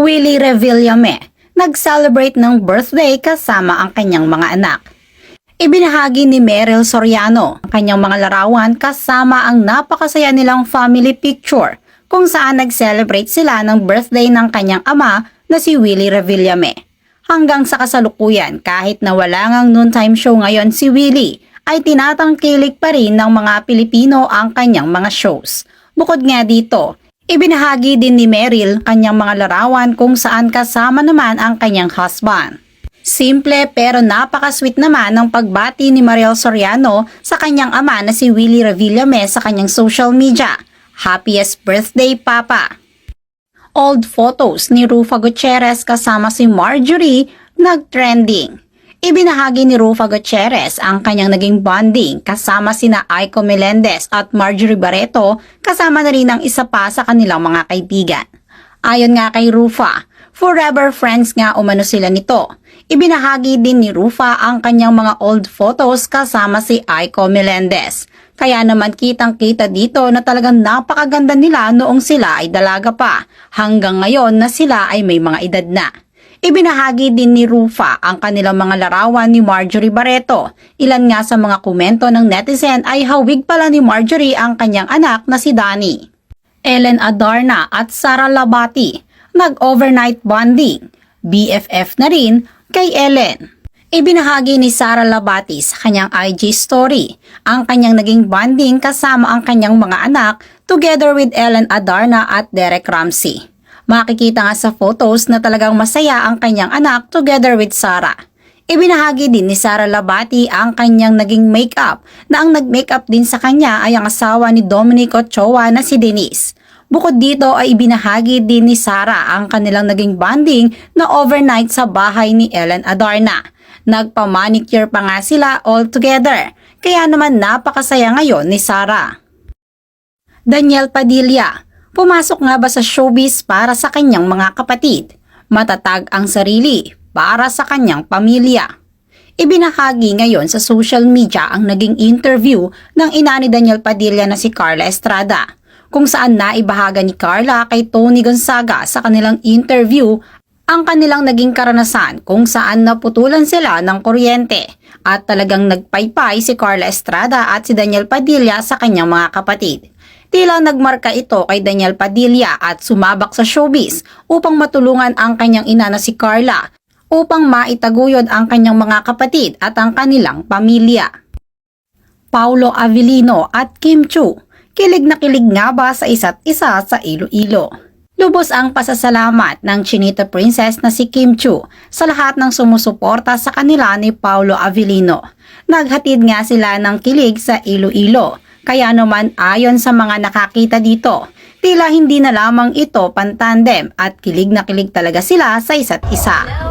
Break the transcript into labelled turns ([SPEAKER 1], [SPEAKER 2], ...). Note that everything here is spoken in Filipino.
[SPEAKER 1] Willie Revillame nag-celebrate ng birthday kasama ang kanyang mga anak. Ibinahagi ni Meryl Soriano ang kanyang mga larawan kasama ang napakasaya nilang family picture kung saan nag-celebrate sila ng birthday ng kanyang ama na si Willie Revillame. Hanggang sa kasalukuyan kahit na wala ngang noontime show ngayon si Willie ay tinatangkilik pa rin ng mga Pilipino ang kanyang mga shows. Bukod nga dito, ibinahagi din ni Meryl kanyang mga larawan kung saan kasama naman ang kanyang husband. Simple pero napaka-sweet naman ng pagbati ni Mariel Soriano sa kanyang ama na si Willie Revillame sa kanyang social media. Happiest birthday, Papa! Old photos ni Rufa Gutierrez kasama si Marjorie nag-trending. Ibinahagi ni Rufa Gutierrez ang kanyang naging bonding kasama sina Aiko Melendez at Marjorie Barreto kasama na rin ang isa pa sa kanilang mga kaibigan. Ayon nga kay Rufa, forever friends nga umano sila nito. Ibinahagi din ni Rufa ang kanyang mga old photos kasama si Aiko Melendez. Kaya naman kitang-kita dito na talagang napakaganda nila noong sila ay dalaga pa, hanggang ngayon na sila ay may mga edad na. Ibinahagi din ni Rufa ang kanilang mga larawan ni Marjorie Barreto. Ilan nga sa mga komento ng netizen ay hawig pala ni Marjorie ang kanyang anak na si Danny. Ellen Adarna at Sara Labati nag-overnight bonding. BFF na rin kay Ellen. Ibinahagi ni Sara Labati sa kanyang IG story ang kanyang naging bonding kasama ang kanyang mga anak together with Ellen Adarna at Derek Ramsey. Makikita nga sa photos na talagang masaya ang kanyang anak together with Sara. Ibinahagi din ni Sara Labati ang kanyang naging makeup na ang nag-makeup din sa kanya ay ang asawa ni Dominic Ochoa na si Denise. Bukod dito ay ibinahagi din ni Sara ang kanilang naging bonding na overnight sa bahay ni Ellen Adarna. Nagpa-manicure pa nga sila all together, kaya naman napakasaya ngayon ni Sara. Daniel Padilla, pumasok nga ba sa showbiz para sa kanyang mga kapatid? Matatag ang sarili para sa kanyang pamilya. Ibinahagi ngayon sa social media ang naging interview ng ina ni Daniel Padilla na si Carla Estrada, kung saan naibahaga ni Carla kay Tony Gonzaga sa kanilang interview ang kanilang naging karanasan kung saan naputulan sila ng kuryente at talagang nagpaypay si Carla Estrada at si Daniel Padilla sa kanyang mga kapatid. Tila nagmarka ito kay Daniel Padilla at sumabak sa showbiz upang matulungan ang kanyang ina na si Carla upang maitaguyod ang kanyang mga kapatid at ang kanilang pamilya. Paulo Avellino at Kim Chu, kilig na kilig nga ba sa isa't isa sa Iloilo? Lubos ang pasasalamat ng Chinita Princess na si Kim Chu sa lahat ng sumusuporta sa kanila ni Paulo Avellino. Naghatid nga sila ng kilig sa Iloilo. Kaya naman ayon sa mga nakakita dito, tila hindi na lamang ito pantandem at kilig na kilig talaga sila sa isa't isa.